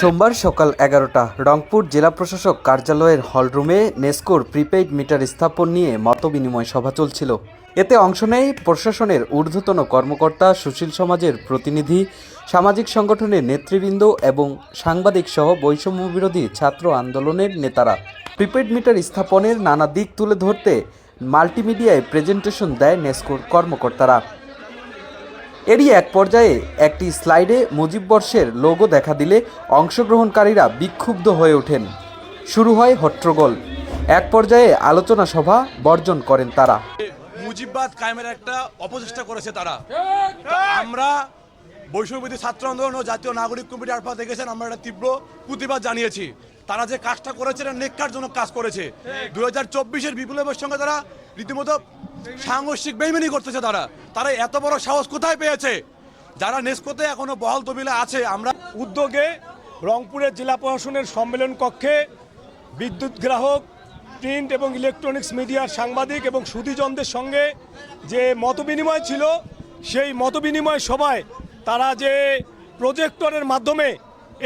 সোমবার সকাল এগারোটা, রংপুর জেলা প্রশাসক কার্যালয়ের হলরুমে নেস্কোর প্রিপেইড মিটার স্থাপন নিয়ে মতবিনিময় সভা চলছিল। এতে অংশ নেয় প্রশাসনের ঊর্ধ্বতন কর্মকর্তা সুশীল সমাজের প্রতিনিধি, সামাজিক সংগঠনের নেতৃবৃন্দ এবং সাংবাদিক সহ বৈষম্য বিরোধী ছাত্র আন্দোলনের নেতারা। প্রিপেইড মিটার স্থাপনের নানা দিক তুলে ধরতে মাল্টিমিডিয়ায় প্রেজেন্টেশন দেয় নেস্কোর কর্মকর্তারা। এরই এক পর্যায়ে একটি স্লাইডে মুজিব বর্ষের লোগো দেখা দিলে অংশগ্রহণকারীরা বিক্ষুব্ধ হয়ে ওঠেন। শুরু হয় হট্টগোল। এক পর্যায়ে আলোচনা সভা বর্জন করেন তারা। মুজিববাদ কায়েমের একটা অপচেষ্টা করেছে তারা। আমরা বৈষম্যবিধি ছাত্র আন্দোলন ও জাতীয় নাগরিক কমিটি আপনারা দেখেছেন আমরা একটা তীব্র প্রতিবাদ জানিয়েছি। তারা যে কাজটা করেছে এটা নেককারজনক কাজ করেছে। দুই হাজার চব্বিশের বিপ্লবের সঙ্গে তারা রীতিমতো সাংঘর্ষিক বেইমানি করতেছে তারা। তারা এত বড় সাহস কোথায় পেয়েছে? যারা নেসকোতে এখনও বহাল তবিলা আছে, আমরা উদ্যোগে রংপুরের জেলা প্রশাসনের সম্মেলন কক্ষে বিদ্যুৎ গ্রাহক, প্রিন্ট এবং ইলেকট্রনিক্স মিডিয়ার সাংবাদিক এবং সুধীজনদের সঙ্গে যে মতবিনিময় ছিল, সেই মতবিনিময় সভায় তারা যে প্রজেক্টরের মাধ্যমে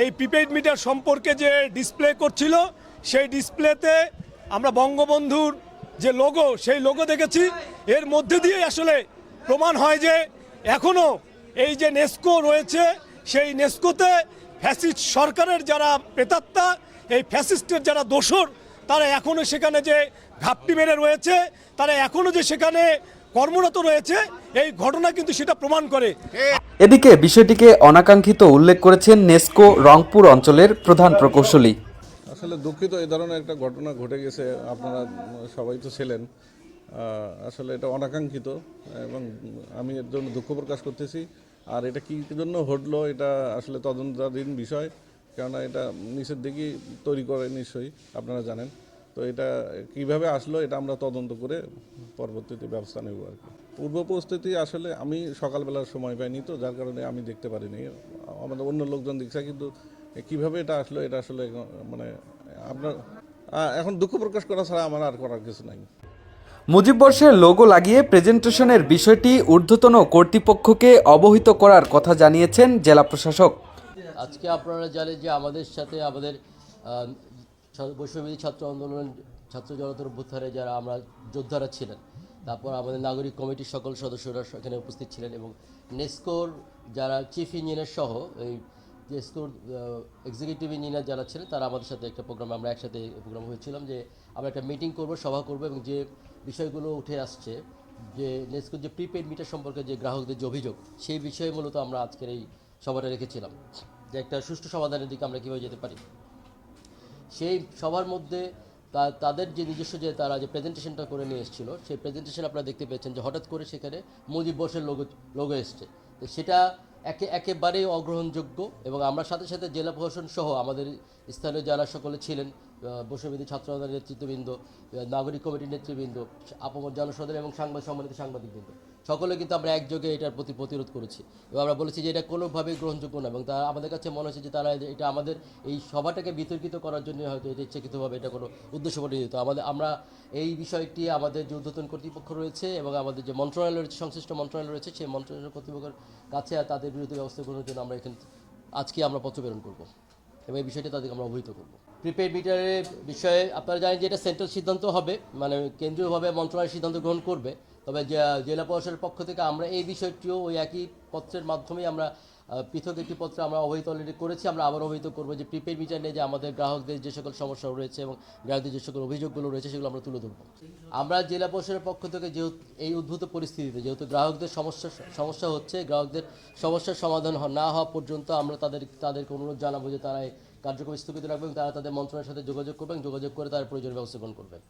এই প্রিপেইড মিটার সম্পর্কে যে ডিসপ্লে করছিল, সেই ডিসপ্লেতে আমরা বঙ্গবন্ধুর যে লোগো সেই লোগো দেখেছি। এর মধ্যে দিয়ে আসলে প্রমাণ হয় যে এখনও এই যে নেস্কো রয়েছে, সেই নেস্কোতে ফ্যাসিস্ট সরকারের যারা প্রেতাত্মা, এই ফ্যাসিস্টের যারা দোসর তারা এখনও সেখানে যে ঘাপটি মেরে রয়েছে, তারা এখনও যে সেখানে কর্মরত রয়েছে, এই ঘটনা কিন্তু সেটা প্রমাণ করে। এদিকে বিষয়টিকে অনাকাঙ্ক্ষিত উল্লেখ করেছেন নেস্কো রংপুর অঞ্চলের প্রধান প্রকৌশলী। আসলে দুঃখিত, এই ধরনের একটা ঘটনা ঘটে গেছে। আপনারা সবাই তো ছিলেন। আসলে এটা অনাকাঙ্ক্ষিত এবং আমি এর জন্য দুঃখ প্রকাশ করতেছি। আর এটা কী জন্য ঘটলো, এটা আসলে তদন্তাধীন বিষয়, কেননা এটা নিচের দিকেই তৈরি করে নিশ্চয়ই, আপনারা জানেন। তো এটা কীভাবে আসলো, এটা আমরা তদন্ত করে পরবর্তীতে ব্যবস্থা নেব আর কি। পূর্ব পরিস্থিতি আসলে আমি সকালবেলার সময় পাইনি তো, যার কারণে আমি দেখতে পারিনি। আমাদের অন্য লোকজন দেখছে, কিন্তু কীভাবে এটা আসলো এটা আসলে মানে আপনার এখন দুঃখ প্রকাশ করা ছাড়া আমার আর করার কিছু নাই। মুজিব বর্ষের লোগো লাগিয়ে প্রেজেন্টেশনের বিষয়টি ঊর্ধ্বতন কর্তৃপক্ষকে অবহিত করার কথা জানিয়েছেন জেলা প্রশাসক। আজকে আপনারা জানেন যে আমাদের সাথে আমাদের বৈষম্যবিধি ছাত্র আন্দোলন ছাত্র জনতার অভ্যুত্থানে যারা আমরা যোদ্ধারা ছিলেন তারপর আমাদের নাগরিক কমিটির সকল সদস্যরা এখানে উপস্থিত ছিলেন এবং নেস্কোর যারা চিফ ইঞ্জিনিয়ার সহ এই নেস্কোর এক্সিকিউটিভ ইঞ্জিনিয়ার যারা ছিলেন, তারা আমাদের সাথে একটা প্রোগ্রাম আমরা একসাথে প্রোগ্রাম হয়েছিলাম যে আমরা একটা মিটিং করব, সভা করব এবং যে বিষয়গুলো উঠে আসছে, যে নেস্কোর যে প্রিপেড মিটার সম্পর্কে যে গ্রাহকদের যে অভিযোগ, সেই বিষয়ে মূলত আমরা আজকের এই সভাটা রেখেছিলাম। যে একটা সুষ্ঠু সমাধানের দিকে আমরা কীভাবে যেতে পারি। সেই সবার মধ্যে তা- তাদের যে নিজস্ব যে তারা যে প্রেজেন্টেশনটা করে নিয়ে এসেছিল, সেই প্রেজেন্টেশন আপনারা দেখতে পেয়েছেন যে হঠাৎ করে সেখানে মুজিব বর্ষের লোগো লোগো এসছে। তো সেটা একে একেবারেই অগ্রহণযোগ্য এবং আমরা সাথে সাথে জেলা প্রশাসন সহ আমাদের স্থানীয় যারা সকলে ছিলেন বসবিধি ছাত্র আন্দোলনের নেতৃত্ববৃন্দ নাগরিক কমিটির নেতৃবৃন্দ, আপমর জনসাধারণ এবং সাংবাদিক সম্মানিত সাংবাদিকবৃন্দ। সকলে কিন্তু আমরা একযোগে এটার প্রতি প্রতিরোধ করেছি। এবং আমরা বলেছি যে এটা কোনোভাবেই গ্রহণযোগ্য না এবং তারা আমাদের কাছে মনে হচ্ছে যে তারা এটা আমাদের এই সভাটাকে বিতর্কিত করার জন্য হয়তো এটা ইচ্ছাকৃতভাবে এটা কোনো উদ্দেশ্য পরিণত আমাদের, আমরা এই বিষয়টি আমাদের যে ঊর্ধ্বতন কর্তৃপক্ষ রয়েছে এবং আমাদের যে মন্ত্রণালয় রয়েছে সংশ্লিষ্ট মন্ত্রণালয় রয়েছে, সেই মন্ত্রণালয় কর্তৃপক্ষের কাছে আর তাদের বিরুদ্ধে ব্যবস্থা গ্রহণের জন্য আমরা এখানে, আজকে আমরা পত্র প্রেরণ করব এবং এই বিষয়টি তাদেরকে আমরা অবহিত করব। প্রিপেড মিটারের বিষয়ে আপনারা জানেন যে এটা সেন্ট্রাল সিদ্ধান্ত হবে মানে কেন্দ্রীয়ভাবে মন্ত্রণালয় সিদ্ধান্ত গ্রহণ করবে। তবে জেলা প্রশাসনের পক্ষ থেকে আমরা এই বিষয়টিও ওই একই পত্রের মাধ্যমেই আমরা পৃথক একটি পত্র আমরা অবহিত অলরেডি করেছি। আমরা আবার অবহিত করব যে প্রিপেড মিটার নিয়ে যে আমাদের গ্রাহকদের যে সকল সমস্যা রয়েছে এবং গ্রাহকদের যে সকল অভিযোগগুলো রয়েছে সেগুলো আমরা তুলে ধরবো। আমরা জেলা প্রশাসনের পক্ষ থেকে যেহেতু এই উদ্ভূত পরিস্থিতিতে, যেহেতু গ্রাহকদের সমস্যা সমস্যা হচ্ছে, গ্রাহকদের সমস্যার সমাধান না হওয়া পর্যন্ত আমরা তাদের, তাদেরকে অনুরোধ জানাব যে তারা কার্যক্রম স্থগিত রাখবে এবং তারা তাদের মন্ত্রণালয়ের সাথে যোগাযোগ করবেন, যোগাযোগ করে তার প্রয়োজনীয় ব্যবস্থা গ্রহণ করবেন।